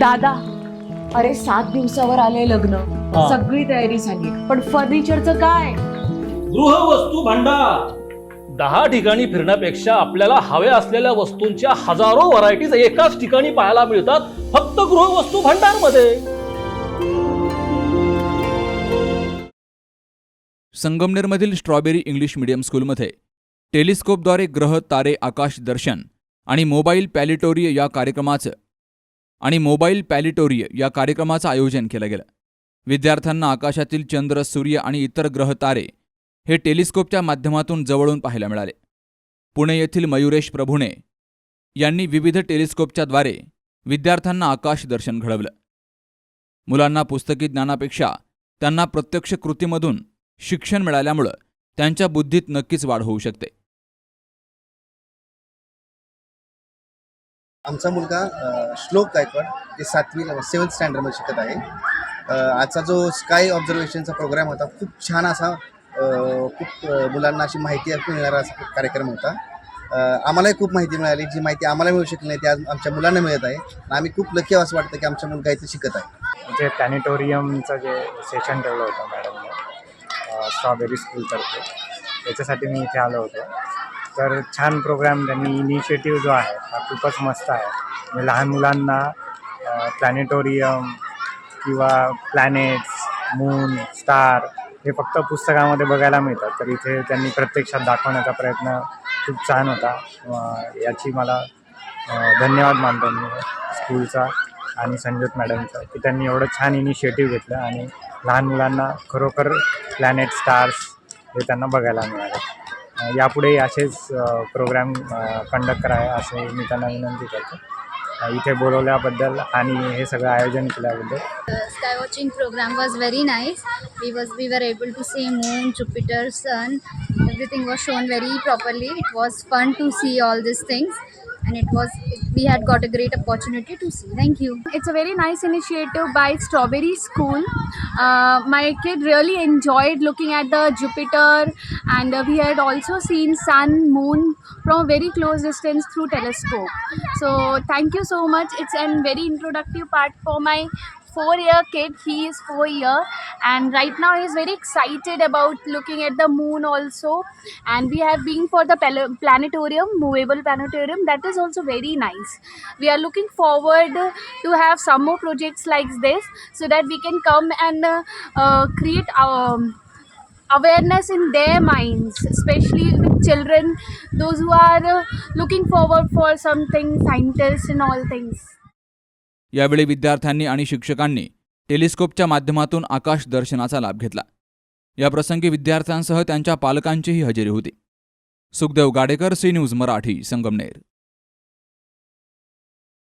दादा अरे सात दिवसावर आले लग्न. हा. सगळी तयारी झाली. पण फर्निचरचं काय? गृहवस्तू भांडार. दहा ठिकाणी फिरण्यापेक्षा आपल्याला हव्या असलेल्या वस्तूंच्या हजारो व्हरायटीज एकाच ठिकाणी पाहायला मिळतात फक्त गृहवस्तू भांडारमध्ये संगमनेरमधील स्ट्रॉबेरी इंग्लिश मीडियम स्कूलमध्ये टेलिस्कोपद्वारे ग्रह तारे आकाश दर्शन आणि मोबाईल पॅलिटोरिय या कार्यक्रमाचं आणि मोबाईल पॅलिटोरिय या कार्यक्रमाचं आयोजन केलं गेलं. विद्यार्थ्यांना आकाशातील चंद्र सूर्य आणि इतर ग्रह तारे हे टेलिस्कोपच्या माध्यमातून जवळून पाहायला मिळाले. पुणे येथील मयुरेश प्रभुणे यांनी विविध टेलिस्कोपच्याद्वारे विद्यार्थ्यांना आकाश दर्शन घडवलं. मुलांना पुस्तकी ज्ञानापेक्षा त्यांना प्रत्यक्ष कृतीमधून शिक्षण मिळाल्यामुळं त्यांच्या बुद्धीत नक्कीच वाढ होऊ शकते. आमचा मुलगा श्लोक गायकवाड ते सातवी सेवन्थ स्टँडर्डमध्ये शिकत आहे. आजचा जो स्काय ऑब्झर्वेशनचा प्रोग्राम होता खूप छान असा खूप मुलांना अशी माहिती मिळणारा असा कार्यक्रम होता. आम्हालाही खूप माहिती मिळाली जी माहिती आम्हाला मिळू शकली नाही ती आज आमच्या मुलांना मिळत आहे. आणि आम्ही खूप लकी असं वाटतं की आमचा मुलगा इथे शिकत आहे. जे प्लॅनेटोरियमचं जे सेशन ठेवलं होतं मॅडमने स्ट्रॉबेरी स्कूलतर्फे त्याच्यासाठी मी इथे आलो होतो. तर छान प्रोग्राम त्यांनी इनिशिएटिव्ह जो आहे हा खूपच मस्त आहे. म्हणजे लहान मुलांना प्लॅनेटोरियम किंवा प्लॅनेट्स मून स्टार हे फक्त पुस्तकामध्ये बघायला मिळतात. तर इथे त्यांनी प्रत्यक्षात दाखवण्याचा प्रयत्न खूप छान होता. याची मला धन्यवाद मानतो मी स्कूलचा आणि संजोत मॅडमचा की त्यांनी एवढं छान इनिशिएटिव्ह घेतलं आणि लहान मुलांना खरोखर प्लॅनेट स्टार्स हे त्यांना बघायला मिळालं. यापुढे असेच प्रोग्राम कंडक्ट कराय असे मी त्यांना विनंती करतो. इथे बोलवल्याबद्दल आणि हे सगळं आयोजन केल्याबद्दल. Sky watching program was very nice we was we were able to see moon Jupiter sun everything was shown very properly it was fun to see all this things and it was we had got a great opportunity to see. Thank you. It's a very nice initiative by Strawberry School. Uh, my kid really enjoyed looking at the Jupiter, and uh, we had also seen sun, moon from a very close distance through telescope. So thank you so much. It's a very introductive part for my four-year kid. He is four year, and right now he is very excited about looking at the moon also. And we have been for the planetarium, movable planetarium. That is also very nice. We are looking forward to have some more projects like this, so that we can come and uh, uh, create our awareness in their minds, especially with children, those who are uh, looking forward for something, scientists and all things. यावेळी विद्यार्थ्यांनी आणि शिक्षकांनी टेलिस्कोपच्या माध्यमातून आकाश दर्शनाचा लाभ घेतला. याप्रसंगी विद्यार्थ्यांसह त्यांच्या पालकांचीही हजेरी होती. Sukhdev Gadekar C News Marathi Sangamner.